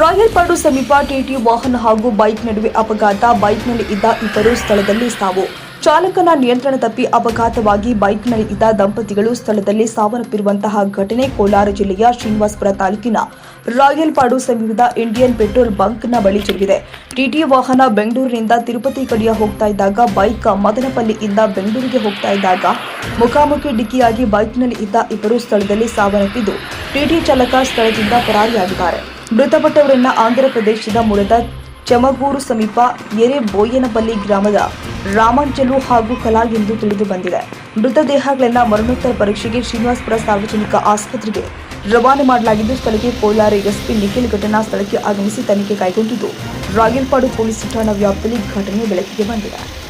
ರಾಯಲ್ಪಾಡು ಸಮೀಪ ಟಿಟಿ ವಾಹನ ಹಾಗೂ ಬೈಕ್ ನಡುವೆ ಅಪಘಾತ. ಬೈಕ್ನಲ್ಲಿ ಇದ್ದ ಇಬ್ಬರು ಸ್ಥಳದಲ್ಲಿ ಸಾವು. ಚಾಲಕನ ನಿಯಂತ್ರಣ ತಪ್ಪಿ ಅಪಘಾತವಾಗಿ ಬೈಕ್ನಲ್ಲಿ ಇದ್ದ ದಂಪತಿಗಳು ಸ್ಥಳದಲ್ಲಿ ಸಾವನ್ನಪ್ಪಿರುವಂತಹ ಘಟನೆ ಕೋಲಾರ ಜಿಲ್ಲೆಯ ಶ್ರೀನಿವಾಸಪುರ ತಾಲೂಕಿನ ರಾಯಲ್ಪಾಡು ಸಮೀಪದ ಇಂಡಿಯನ್ ಪೆಟ್ರೋಲ್ ಬಂಕ್ನ ಬಳಿ ಜರುಗಿದೆ. ಟಿಟಿ ವಾಹನ ಬೆಂಗಳೂರಿನಿಂದ ತಿರುಪತಿ ಕಡೆಯ ಹೋಗ್ತಾ ಇದ್ದಾಗ ಬೈಕ್ ಮದನಪಲ್ಲಿಯಿಂದ ಬೆಂಗಳೂರಿಗೆ ಹೋಗ್ತಾ ಇದ್ದಾಗ ಮುಖಾಮುಖಿ ಡಿಕ್ಕಿಯಾಗಿ ಬೈಕ್ನಲ್ಲಿ ಇದ್ದ ಇಬ್ಬರು ಸ್ಥಳದಲ್ಲಿ ಸಾವನ್ನಪ್ಪಿದ್ದು. ಟಿಟಿ ಚಾಲಕ ಸ್ಥಳದಿಂದ ಪರಾರಿಯಾಗಿದ್ದಾರೆ. ಮೃತಪಟ್ಟವರನ್ನ ಆಂಧ್ರ ಪ್ರದೇಶದ ಮೂಲದ ಚಮಗೂರು ಸಮೀಪ ಎರೆಬೋಯನಪಲ್ಲಿ ಗ್ರಾಮದ ರಾಮಾಂಚಲು ಹಾಗೂ ಕಲಾ ಎಂದು ತಿಳಿದು ಬಂದಿದೆ. ಮೃತದೇಹಗಳನ್ನು ಮರಣೋತ್ತರ ಪರೀಕ್ಷೆಗೆ ಶ್ರೀನಿವಾಸಪುರ ಸಾರ್ವಜನಿಕ ಆಸ್ಪತ್ರೆಗೆ ರವಾನೆ ಮಾಡಲಾಗಿದ್ದು, ಸ್ಥಳಕ್ಕೆ ಕೋಲಾರ ಎಸ್ಪಿ ನಿಖಿಲ್ ಘಟನಾ ಸ್ಥಳಕ್ಕೆ ಆಗಮಿಸಿ ತನಿಖೆ ಕೈಗೊಂಡಿದ್ದು. ರಾಗಿಲ್ಪಾಡು ಪೊಲೀಸ್ ಠಾಣಾ ವ್ಯಾಪ್ತಿಯಲ್ಲಿ ಘಟನೆ ಬೆಳಕಿಗೆ ಬಂದಿದೆ.